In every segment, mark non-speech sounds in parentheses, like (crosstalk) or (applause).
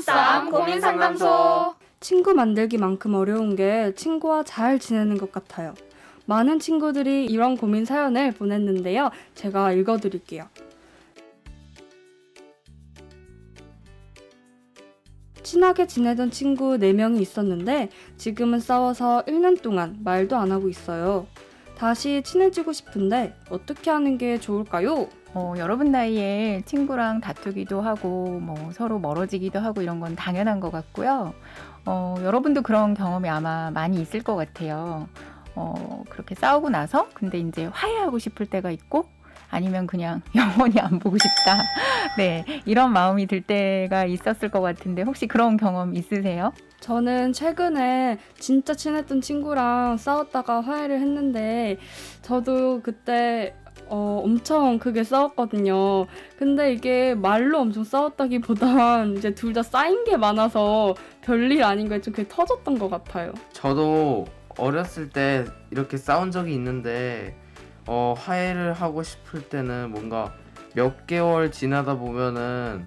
쌈쌈 고민 상담소. 친구 만들기만큼 어려운 게 친구와 잘 지내는 것 같아요. 많은 친구들이 이런 고민 사연을 보냈는데요. 제가 읽어드릴게요. 친하게 지내던 친구 4명이 있었는데 지금은 싸워서 1년 동안 말도 안 하고 있어요. 다시 친해지고 싶은데 어떻게 하는 게 좋을까요? 어, 여러분 나이에 친구랑 다투기도 하고 뭐 서로 멀어지기도 하고 이런 건 당연한 것 같고요. 어, 여러분도 그런 경험이 아마 많이 있을 것 같아요. 어, 그렇게 싸우고 나서 근데 이제 화해하고 싶을 때가 있고 아니면 그냥 (laughs) 영원히 안 보고 싶다. (laughs) 네, 이런 마음이 들 때가 있었을 것 같은데 혹시 그런 경험 있으세요? 저는 최근에 진짜 친했던 친구랑 싸웠다가 화해를 했는데 저도 그때 어, 엄청 크게 싸웠거든요. 근데 이게 말로 엄청 싸웠다기보단 이제 둘 다 쌓인 게 많아서 별일 아닌 거에 좀 그게 터졌던 것 같아요. 저도 어렸을 때 이렇게 싸운 적이 있는데 어, 화해를 하고 싶을 때는 뭔가 몇 개월 지나다 보면은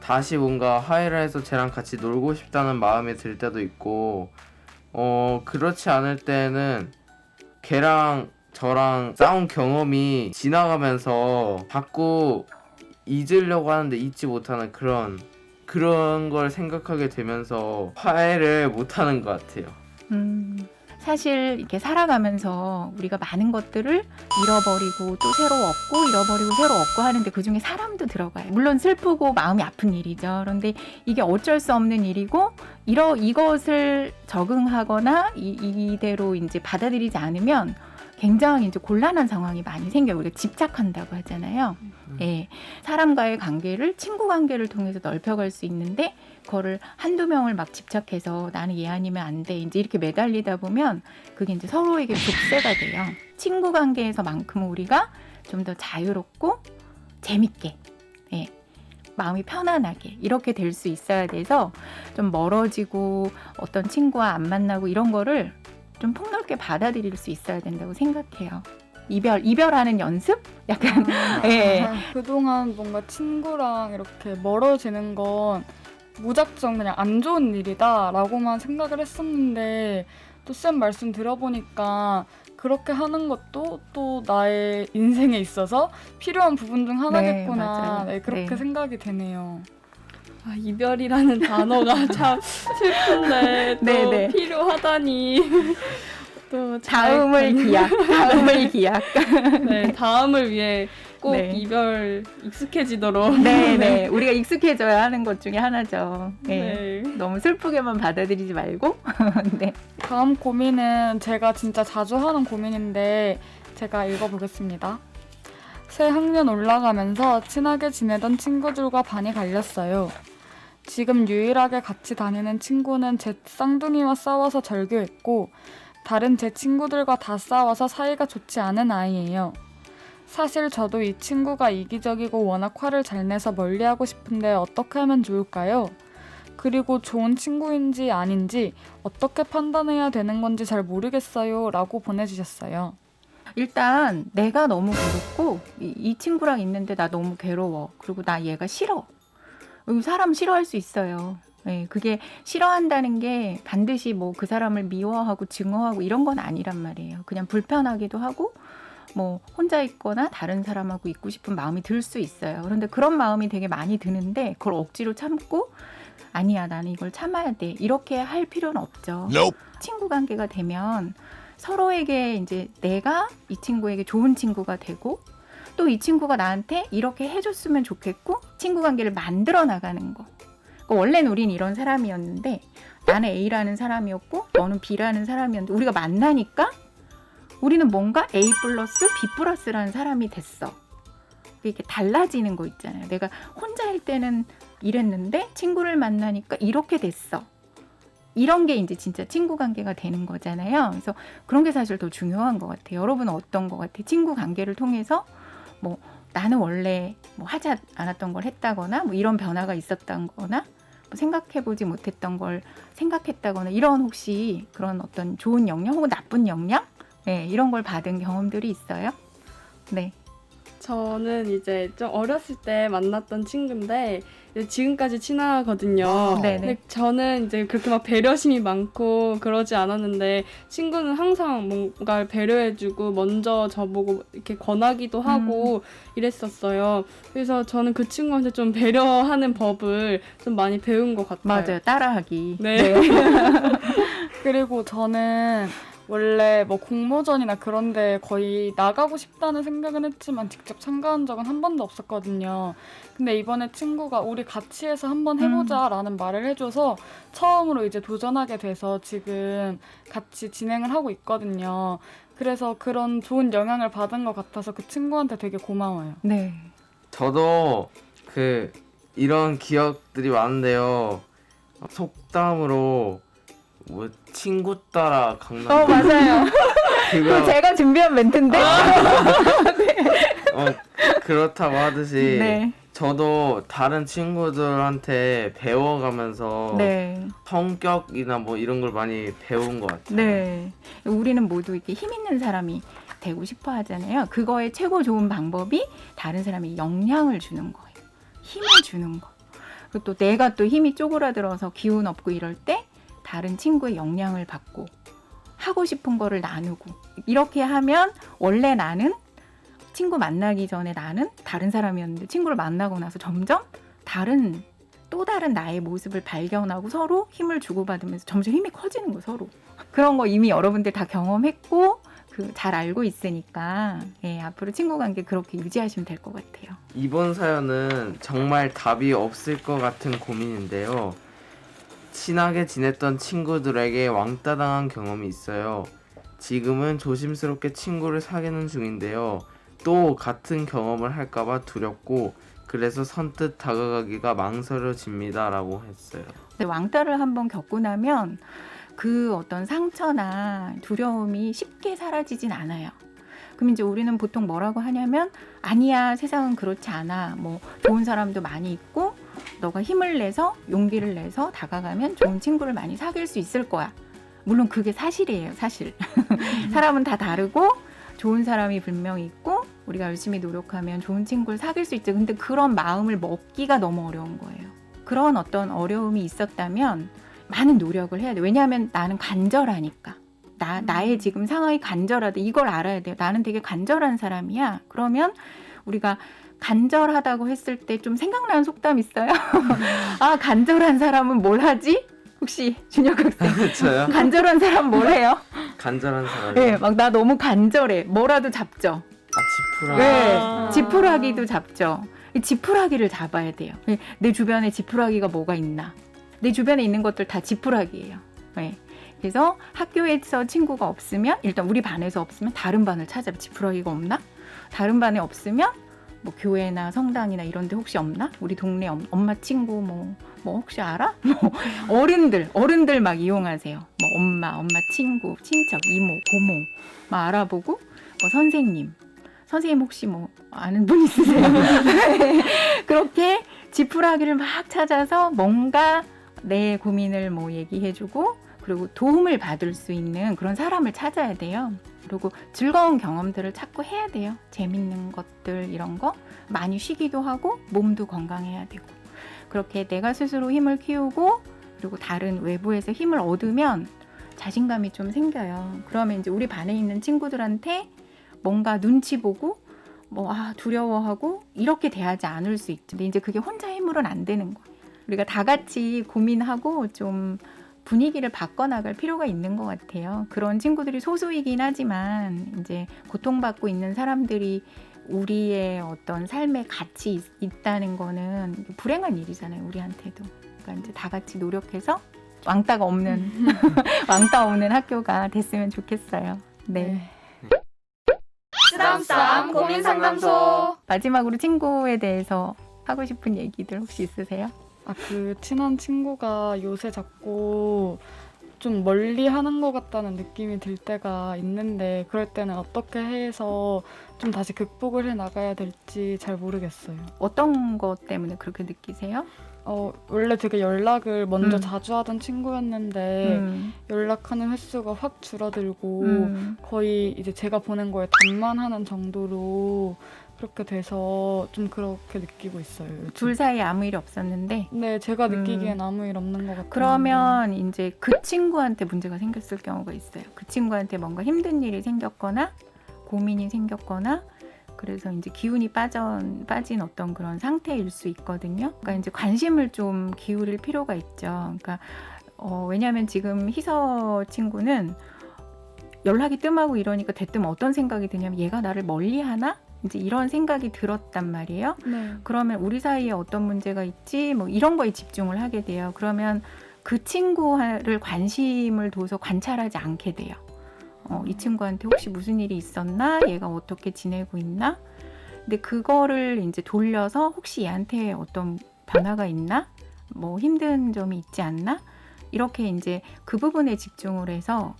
다시 뭔가 화해를 해서 쟤랑 같이 놀고 싶다는 마음이 들 때도 있고 어 그렇지 않을 때는 걔랑 저랑 싸운 경험이 지나가면서 자꾸 잊으려고 하는데 잊지 못하는 그런 그런 걸 생각하게 되면서 화해를 못 하는 것 같아요. 음, 사실 이렇게 살아가면서 우리가 많은 것들을 잃어버리고 또 새로 얻고 잃어버리고 새로 얻고 하는데 그 중에 사람도 들어가요. 물론 슬프고 마음이 아픈 일이죠. 그런데 이게 어쩔 수 없는 일이고 이러 이것을 적응하거나 이, 이대로 이제 받아들이지 않으면 굉장히 이제 곤란한 상황이 많이 생겨요. 우리가 집착한다고 하잖아요. 음. 예. 사람과의 관계를 친구 관계를 통해서 넓혀갈 수 있는데 그거를 한두 명을 막 집착해서 나는 얘 아니면 안 돼. 이제 이렇게 매달리다 보면 그게 이제 서로에게 족쇄가 돼요. 친구 관계에서만큼 우리가 좀 더 자유롭고 재밌게 예. 마음이 편안하게 이렇게 될 수 있어야 돼서 좀 멀어지고 어떤 친구와 안 만나고 이런 거를 좀 폭넓게 받아들일 수 있어야 된다고 생각해요. 이별 이별하는 연습? 약간 예. 그동안 뭔가 친구랑 이렇게 멀어지는 건 무작정 그냥 안 좋은 일이다라고만 생각을 했었는데 또 쌤 말씀 들어보니까 그렇게 하는 것도 또 나의 인생에 있어서 필요한 부분 중 하나겠구나. 맞아요. 네, 그렇게 네. 생각이 되네요. 아, 이별이라는 단어가 (laughs) 참 슬픈데 또 네, 네. 필요하다니. (laughs) 또 잘- 다음을 기약, (laughs) 다음을 기약. 네, 다음을 위해 꼭 네. 이별 익숙해지도록. 네, 네. 우리가 익숙해져야 하는 것 중에 하나죠. 네. 네. 너무 슬프게만 받아들이지 말고. 네. 다음 고민은 제가 진짜 자주 하는 고민인데 제가 읽어보겠습니다. 새 학년 올라가면서 친하게 지내던 친구들과 반이 갈렸어요. 지금 유일하게 같이 다니는 친구는 제 쌍둥이와 싸워서 절교했고 다른 제 친구들과 다 싸워서 사이가 좋지 않은 아이예요. 사실 저도 이 친구가 이기적이고 워낙 화를 잘 내서 멀리하고 싶은데 어떻게 하면 좋을까요? 그리고 좋은 친구인지 아닌지 어떻게 판단해야 되는 건지 잘 모르겠어요. 라고 보내주셨어요. 일단 내가 너무 괴롭고 이, 이 친구랑 있는데 나 너무 괴로워. 그리고 나 얘가 싫어. 음, 사람 싫어할 수 있어요. 네, 그게 싫어한다는 게 반드시 뭐 그 사람을 미워하고 증오하고 이런 건 아니란 말이에요. 그냥 불편하기도 하고 뭐 혼자 있거나 다른 사람하고 있고 싶은 마음이 들 수 있어요. 그런데 그런 마음이 되게 많이 드는데 그걸 억지로 참고 아니야 나는 이걸 참아야 돼 이렇게 할 필요는 없죠. 친구 관계가 되면 서로에게 이제 내가 이 친구에게 좋은 친구가 되고 또 이 친구가 나한테 이렇게 해줬으면 좋겠고 친구 관계를 만들어 나가는 거. 그러니까 원래는 우린 이런 사람이었는데 나는 A라는 사람이었고 너는 B라는 사람이었는데 우리가 만나니까 우리는 뭔가 A 플러스 B 플러스라는 사람이 됐어. 이렇게 달라지는 거 있잖아요. 내가 혼자일 때는 이랬는데 친구를 만나니까 이렇게 됐어. 이런 게 이제 진짜 친구 관계가 되는 거잖아요. 그래서 그런 게 사실 더 중요한 것 같아요. 여러분은 어떤 것 같아요? 친구 관계를 통해서 뭐 나는 원래 뭐 하지 않았던 걸 했다거나 뭐 이런 변화가 있었다거나 뭐 생각해보지 못했던 걸 생각했다거나 이런 혹시 그런 어떤 좋은 영향 혹은 나쁜 영향 네, 이런 걸 받은 경험들이 있어요. 네. 저는 이제 좀 어렸을 때 만났던 친구인데 지금까지 친하거든요. 네네. 근데 저는 이제 그렇게 막 배려심이 많고 그러지 않았는데 친구는 항상 뭔가를 배려해주고 먼저 저보고 이렇게 권하기도 하고 이랬었어요. 그래서 저는 그 친구한테 좀 배려하는 법을 좀 많이 배운 것 같아요. 맞아요. 따라하기. 네. (laughs) 그리고 저는 원래 뭐 공모전이나 그런데 거의 나가고 싶다는 생각은 했지만 직접 참가한 적은 한 번도 없었거든요. 근데 이번에 친구가 우리 같이 해서 한번 해보자라는 말을 해줘서 처음으로 이제 도전하게 돼서 지금 같이 진행을 하고 있거든요. 그래서 그런 좋은 영향을 받은 것 같아서 그 친구한테 되게 고마워요. 네. 저도 그 이런 기억들이 많은데요. 속담으로 뭐 친구 따라 강남 어, 맞아요. (laughs) 그거 제가 준비한 멘트인데. (laughs) 어, 그렇다고 하듯이 네. 저도 다른 친구들한테 배워가면서 네. 성격이나 뭐 이런 걸 많이 배운 것 같아요. 네. 우리는 모두 이렇게 힘 있는 사람이 되고 싶어 하잖아요. 그거의 최고 좋은 방법이 다른 사람이 영향을 주는 거예요. 힘을 주는 거. 그리고 또 내가 또 힘이 쪼그라들어서 기운 없고 이럴 때 다른 친구의 영향을 받고 하고 싶은 거를 나누고 이렇게 하면 원래 나는 친구 만나기 전에 나는 다른 사람이었는데 친구를 만나고 나서 점점 다른 또 다른 나의 모습을 발견하고 서로 힘을 주고받으면서 점점 힘이 커지는 거 서로. 그런 거 이미 여러분들 다 경험했고 그 잘 알고 있으니까 예, 앞으로 친구 관계 그렇게 유지하시면 될 것 같아요. 이번 사연은 정말 답이 없을 것 같은 고민인데요. 친하게 지냈던 친구들에게 왕따 당한 경험이 있어요. 지금은 조심스럽게 친구를 사귀는 중인데요. 또 같은 경험을 할까봐 두렵고 그래서 선뜻 다가가기가 망설여집니다라고 했어요. 근데 왕따를 한번 겪고 나면 그 어떤 상처나 두려움이 쉽게 사라지진 않아요. 그럼 이제 우리는 보통 뭐라고 하냐면 아니야 세상은 그렇지 않아 뭐 좋은 사람도 많이 있고 너가 힘을 내서 용기를 내서 다가가면 좋은 친구를 많이 사귈 수 있을 거야. 물론 그게 사실이에요 사실. (laughs) 사람은 다 다르고 좋은 사람이 분명히 있고 우리가 열심히 노력하면 좋은 친구를 사귈 수 있죠. 근데 그런 마음을 먹기가 너무 어려운 거예요. 그런 어떤 어려움이 있었다면 많은 노력을 해야 돼. 왜냐하면 나는 간절하니까. 나, 나의 지금 상황이 간절하다. 이걸 알아야 돼요. 나는 되게 간절한 사람이야. 그러면 우리가 간절하다고 했을 때 좀 생각나는 속담 있어요? (laughs) 아, 간절한 사람은 뭘 하지? 혹시 준혁 학생. 저요? 간절한 사람 뭘 해요? 간절한 사람이. 네, 막 나 너무 간절해. 뭐라도 잡죠. 아 지푸라. 네, 아. 지푸라기도 잡죠. 이 지푸라기를 잡아야 돼요. 네, 내 주변에 지푸라기가 뭐가 있나? 내 주변에 있는 것들 다 지푸라기예요. 네. 그래서 학교에서 친구가 없으면 일단 우리 반에서 없으면 다른 반을 찾아 지푸라기가 없나? 다른 반에 없으면 뭐 교회나 성당이나 이런 데 혹시 없나? 우리 동네 엄, 엄마 친구 뭐, 뭐 혹시 알아? (laughs) 뭐 어른들, 어른들 막 이용하세요. 뭐 엄마, 엄마 친구, 친척, 이모, 고모 막 알아보고 뭐 선생님, 선생님 혹시 뭐 아는 분 있으세요? (laughs) 그렇게 지푸라기를 막 찾아서 뭔가 내 고민을 뭐 얘기해주고 그리고 도움을 받을 수 있는 그런 사람을 찾아야 돼요. 그리고 즐거운 경험들을 찾고 해야 돼요. 재밌는 것들 이런 거 많이 쉬기도 하고 몸도 건강해야 되고 그렇게 내가 스스로 힘을 키우고 그리고 다른 외부에서 힘을 얻으면 자신감이 좀 생겨요. 그러면 이제 우리 반에 있는 친구들한테 뭔가 눈치 보고 뭐 아 두려워하고 이렇게 대하지 않을 수 있죠. 근데 이제 그게 혼자 힘으로는 안 되는 거예요. 우리가 다 같이 고민하고 좀 분위기를 바꿔나갈 필요가 있는 것 같아요. 그런 친구들이 소수이긴 하지만 이제 고통받고 있는 사람들이 우리의 어떤 삶에 같이 있, 있다는 거는 불행한 일이잖아요. 우리한테도. 그러니까 이제 다 같이 노력해서 왕따가 없는 (laughs) 왕따 없는 학교가 됐으면 좋겠어요. 네. 쓰담쓰담 고민 상담소. 마지막으로 친구에 대해서 하고 싶은 얘기들 혹시 있으세요? 아, 그 친한 친구가 요새 자꾸 좀 멀리 하는 것 같다는 느낌이 들 때가 있는데 그럴 때는 어떻게 해서 좀 다시 극복을 해 나가야 될지 잘 모르겠어요. 어떤 것 때문에 그렇게 느끼세요? 어, 원래 되게 연락을 먼저 음. 자주 하던 친구였는데 음. 연락하는 횟수가 확 줄어들고 음. 거의 이제 제가 보낸 거에 답만 하는 정도로 그렇게 돼서 좀 그렇게 느끼고 있어요. 요즘. 둘 사이에 아무 일이 없었는데 네, 제가 음. 느끼기엔 아무 일 없는 것 같아요. 그러면 이제 그 친구한테 문제가 생겼을 경우가 있어요. 그 친구한테 뭔가 힘든 일이 생겼거나 고민이 생겼거나 그래서 이제 기운이 빠져 빠진 어떤 그런 상태일 수 있거든요. 그러니까 이제 관심을 좀 기울일 필요가 있죠. 그러니까 어, 왜냐하면 지금 희서 친구는 연락이 뜸하고 이러니까 대뜸 어떤 생각이 드냐면 얘가 나를 멀리 하나 이제 이런 생각이 들었단 말이에요. 네. 그러면 우리 사이에 어떤 문제가 있지 뭐 이런 거에 집중을 하게 돼요. 그러면 그 친구를 관심을 둬서 관찰하지 않게 돼요. 어, 이 친구한테 혹시 무슨 일이 있었나? 얘가 어떻게 지내고 있나? 근데 그거를 이제 돌려서 혹시 얘한테 어떤 변화가 있나? 뭐 힘든 점이 있지 않나? 이렇게 이제 그 부분에 집중을 해서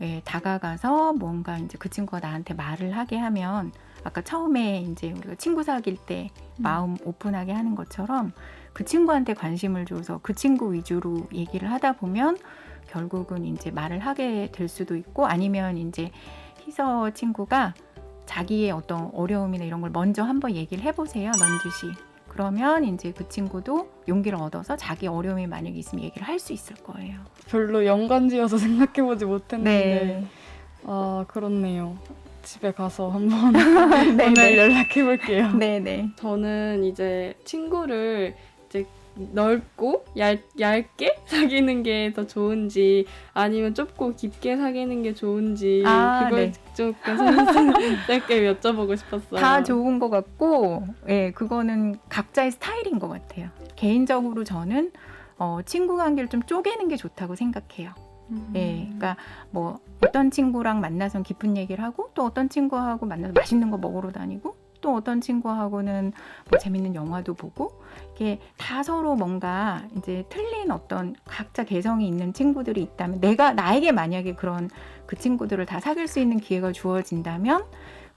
예, 다가가서 뭔가 이제 그 친구가 나한테 말을 하게 하면 아까 처음에 이제 우리가 친구 사귈 때 마음 오픈하게 하는 것처럼 그 친구한테 관심을 줘서 그 친구 위주로 얘기를 하다 보면 결국은 이제 말을 하게 될 수도 있고 아니면 이제 희서 친구가 자기의 어떤 어려움이나 이런 걸 먼저 한번 얘기를 해보세요 넌주시 그러면 이제 그 친구도 용기를 얻어서 자기 어려움이 만약에 있으면 얘기를 할 수 있을 거예요. 별로 연관지어서 (laughs) 생각해보지 못했는데 네. 아 그렇네요. 집에 가서 한번 (laughs) 네, 오늘 네. 연락해볼게요. 네, 네. 저는 이제 친구를 이제 넓고 얇, 얇게 (laughs) 사귀는 게 더 좋은지 아니면 좁고 깊게 사귀는 게 좋은지 아, 그걸 네. 조금 선생님께 (laughs) 여쭤보고 싶었어요. 다 좋은 것 같고, 예, 그거는 각자의 스타일인 것 같아요. 개인적으로 저는 어, 친구 관계를 좀 쪼개는 게 좋다고 생각해요. 음. 예, 그러니까 뭐 어떤 친구랑 만나서 깊은 얘기를 하고 또 어떤 친구하고 만나서 맛있는 거 먹으러 다니고 또 어떤 친구하고는 뭐 재밌는 영화도 보고 이게 다 서로 뭔가 이제 틀린 어떤 각자 개성이 있는 친구들이 있다면 내가 나에게 만약에 그런 그 친구들을 다 사귈 수 있는 기회가 주어진다면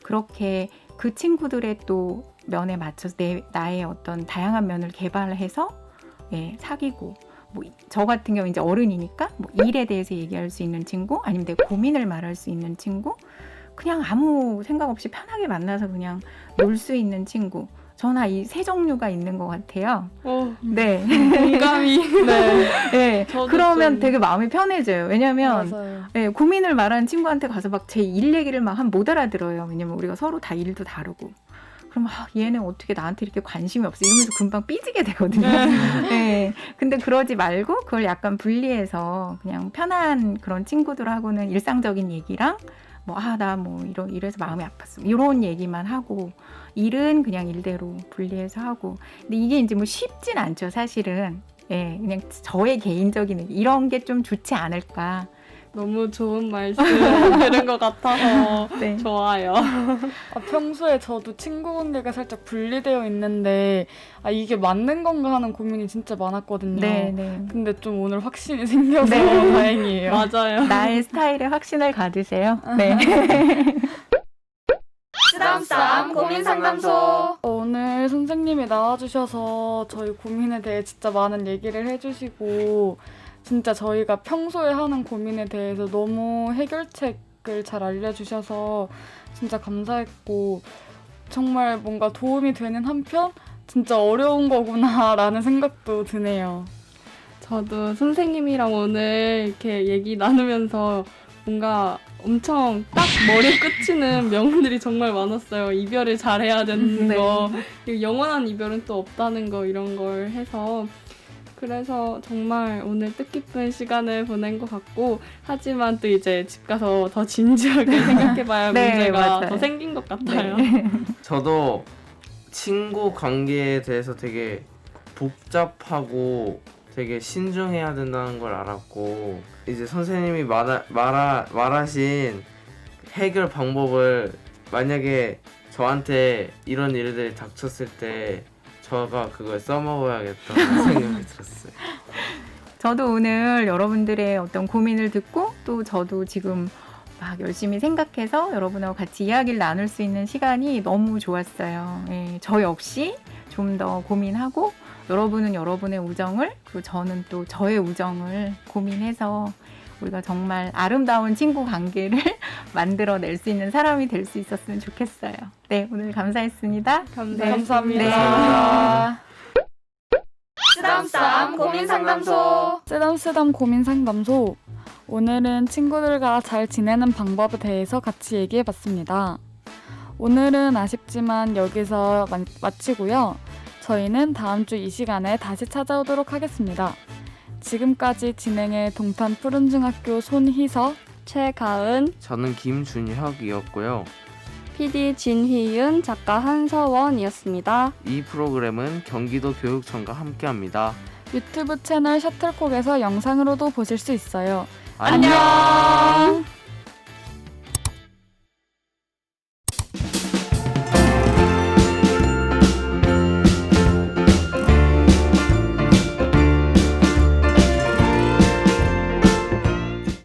그렇게 그 친구들의 또 면에 맞춰서 내 나의 어떤 다양한 면을 개발해서 예, 사귀고 뭐 저 같은 경우 이제 어른이니까 뭐 일에 대해서 얘기할 수 있는 친구 아니면 내 고민을 말할 수 있는 친구 그냥 아무 생각 없이 편하게 만나서 그냥 놀 수 있는 친구 저는 이세 종류가 있는 것 같아요. 어, 네, 공감이. (laughs) 네, 네. 그러면 좀- 되게 마음이 편해져요. 왜냐면. 예, 고민을 말하는 친구한테 가서 막 제 일 얘기를 막 한 못 알아들어요. 왜냐면 우리가 서로 다 일도 다르고. 그럼 아, 얘는 어떻게 나한테 이렇게 관심이 없어 이러면서 금방 삐지게 되거든요. (laughs) 네. 근데 그러지 말고 그걸 약간 분리해서 그냥 편한 그런 친구들하고는 일상적인 얘기랑 뭐 아 나 뭐 이런 이래서 마음이 아팠어. 이런 얘기만 하고 일은 그냥 일대로 분리해서 하고. 근데 이게 이제 뭐 쉽진 않죠 사실은. 예 그냥 저의 개인적인. 이런 게 좀 좋지 않을까 너무 좋은 말씀 들은 것 같아서 (laughs) 네. 좋아요. (laughs) 아, 평소에 저도 친구 관계가 살짝 분리되어 있는데 아 이게 맞는 건가 하는 고민이 진짜 많았거든요. 네, 네. 근데 좀 오늘 확신이 생겨서 네. (laughs) 다행이에요. 맞아요. 나의 스타일에 확신을 가지세요. 네. 쓰담쓰담 고민 상담소. 오늘 선생님이 나와주셔서 저희 고민에 대해 진짜 많은 얘기를 해주시고 진짜 저희가 평소에 하는 고민에 대해서 너무 해결책을 잘 알려주셔서 진짜 감사했고 정말 뭔가 도움이 되는 한편 진짜 어려운 거구나라는 생각도 드네요. 저도 선생님이랑 오늘 이렇게 얘기 나누면서 뭔가 엄청 딱 머리에 꽂히는 (laughs) 명언들이 정말 많았어요. 이별을 잘해야 되는 네. 거, 영원한 이별은 또 없다는 거 이런 걸 해서 그래서 정말 오늘 뜻깊은 시간을 보낸 것 같고 하지만 또 이제 집 가서 더 진지하게 (laughs) 생각해봐야 네, 문제가 맞아요. 더 생긴 것 같아요. (laughs) 저도 친구 관계에 대해서 되게 복잡하고 되게 신중해야 된다는 걸 알았고 이제 선생님이 말하, 말하, 말하신 해결 방법을 만약에 저한테 이런 일들이 닥쳤을 때 저가 그걸 써먹어야겠다는 생각이 (laughs) 들었어요. 저도 오늘 여러분들의 어떤 고민을 듣고 또 저도 지금 막 열심히 생각해서 여러분하고 같이 이야기를 나눌 수 있는 시간이 너무 좋았어요. 예, 저 역시 좀 더 고민하고 여러분은 여러분의 우정을 그리고 저는 또 저의 우정을 고민해서 우리가 정말 아름다운 친구 관계를 (laughs) 만들어낼 수 있는 사람이 될 수 있었으면 좋겠어요. 네, 오늘 감사했습니다. 감사합니다. 네. 감사합니다. 네. 쓰담쓰담 고민 상담소. 쓰담쓰담 고민 상담소. 오늘은 친구들과 잘 지내는 방법에 대해서 같이 얘기해 봤습니다. 오늘은 아쉽지만 여기서 마, 마치고요. 저희는 다음 주 이 시간에 다시 찾아오도록 하겠습니다. 지금까지 진행해 동탄 푸른중학교 손희서 최가은, 저는 김준혁이었고요. PD 진희윤, 작가 한서원이었습니다. 이 프로그램은 경기도 교육청과 함께합니다. 유튜브 채널 셔틀콕에서 영상으로도 보실 수 있어요. 안녕.